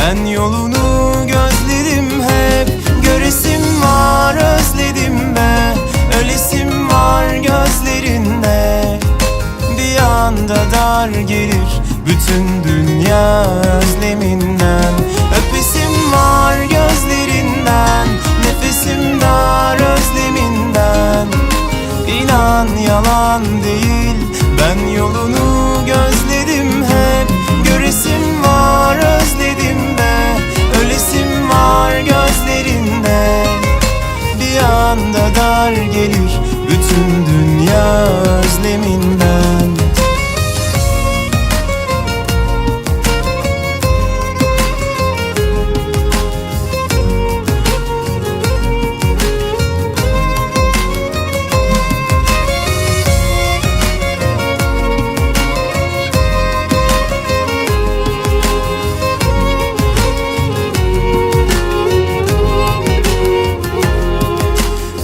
Ben yolunu gözlerim hep Göresim var özledim be Ölesim var gözlerinde. Bir anda dar gelir bütün dünya özleminden. Öpesim anda dar gelir bütün dünya özleminden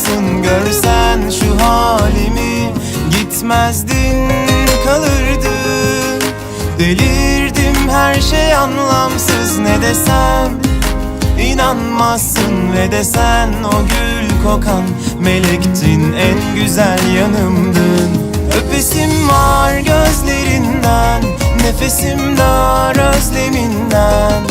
ağlarsın görsen şu halimi. Gitmezdin kalırdın Delirdim her şey anlamsız. Ne desem İnanmazsın. Ve desen o gül kokan Melektin en güzel yanımdın. Öpesim var gözlerinden Nefesim dar özleminden.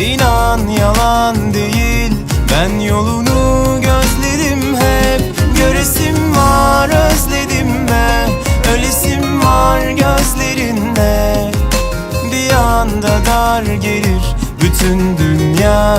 İnan yalan değil Ben yolunu gözlerim hep Göresim var özledim be Ölesim var gözlerinde. Bir anda dar gelir Bütün dünya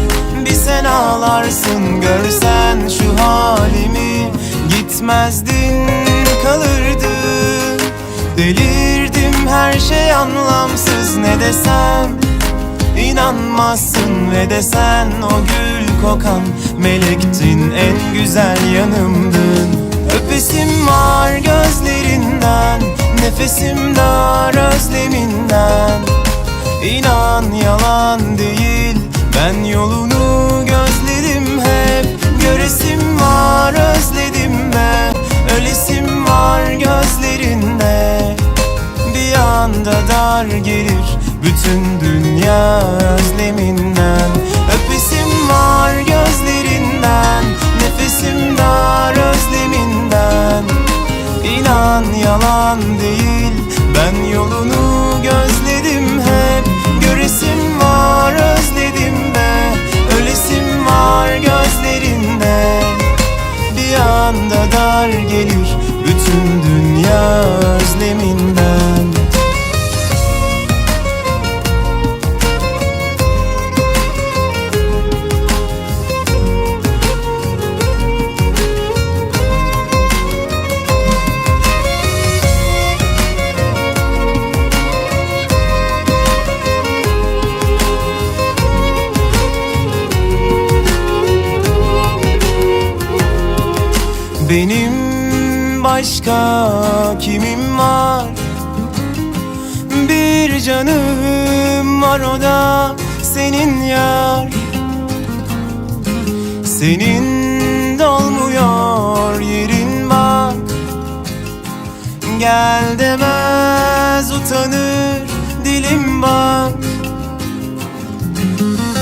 Bir sen ağlarsın görsen şu halimi. Gitmezdin kalırdın Delirdim her şey anlamsız ne desem? İnanmazsın ve desen o gül kokan Melektin en güzel yanımdın. Öpesim var gözlerinden Nefesim dar özleminden. İnan yalan değil ben yolunu gözledim hep. Göresim var özledim be Ölesim var gözlerinde. Bir anda dar gelir Bütün dünya özleminden. Öpesim var gözlerinden. Nefesim dar özleminden. İnan yalan Benim başka kimim var? Bir canım var o da senin yar. Senin dolmuyor yerin bak Gel demez utanır dilim bak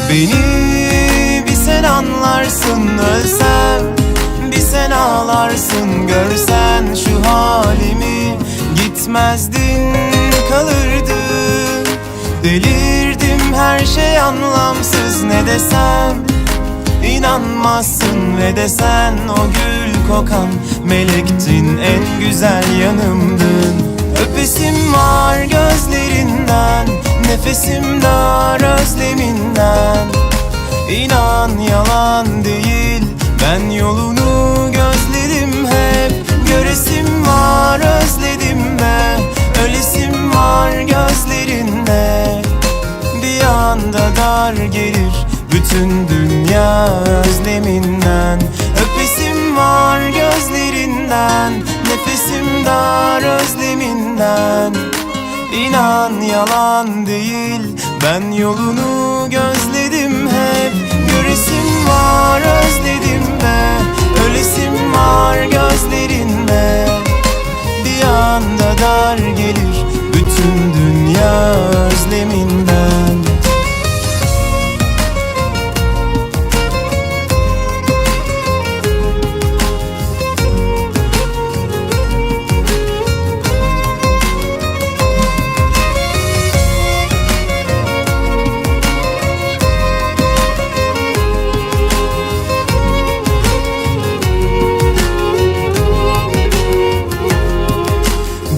Beni bir sen anlarsın ölsem ağlarsın görsen şu halimi. Gitmezdin kalırdın. Delirdim her şey anlamsız. Ne desem İnanmazsın ve desen o gül kokan Melektin en güzel yanımdın. Öpesim var gözlerinden Nefesim dar özleminden. İnan yalan değil Ben yolunu Göresim var özledim be Ölesim var gözlerinde. Bir anda dar gelir bütün dünya özleminden. Öpesim var gözlerinden Nefesim dar özleminden. İnan yalan değil Ben yolunu gözledim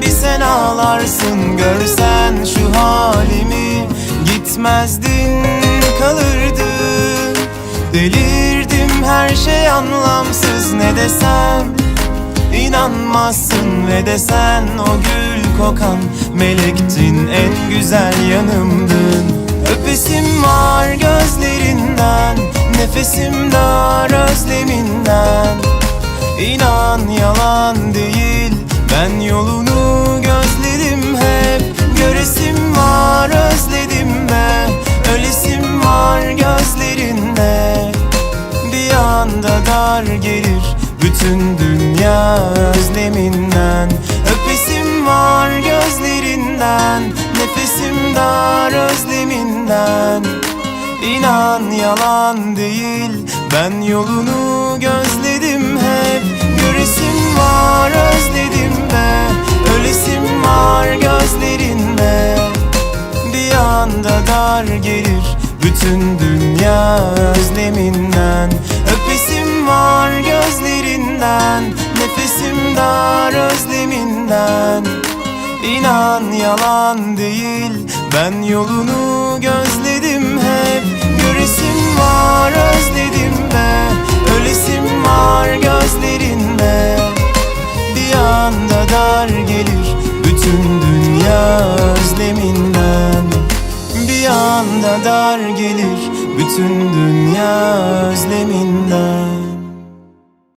Bir sen ağlarsın görsen şu halimi. Gitmezdin kalırdın Delirdim her şey anlamsız ne desem? İnanmazsın ve desen o gül kokan Melektin en güzel yanımdın. Öpesim var gözlerinden Nefesim dar özleminden. İnan yalan değil Ben yolunu Göresim var özledim be Ölesim var gözlerinde. Bir anda dar gelir bütün dünya özleminden. Öpesim var gözlerinden Nefesim dar özleminden. İnan yalan değil Ben yolunu gözledim hep. Göresim var özledim be Ölesim var gözlerinde. Bir anda dar gelir bütün dünya özleminden. Öpesim var gözlerinden Nefesim dar özleminden. İnan yalan değil Ben yolunu gözledim hep. Göresim var özledim bütün dünya özleminden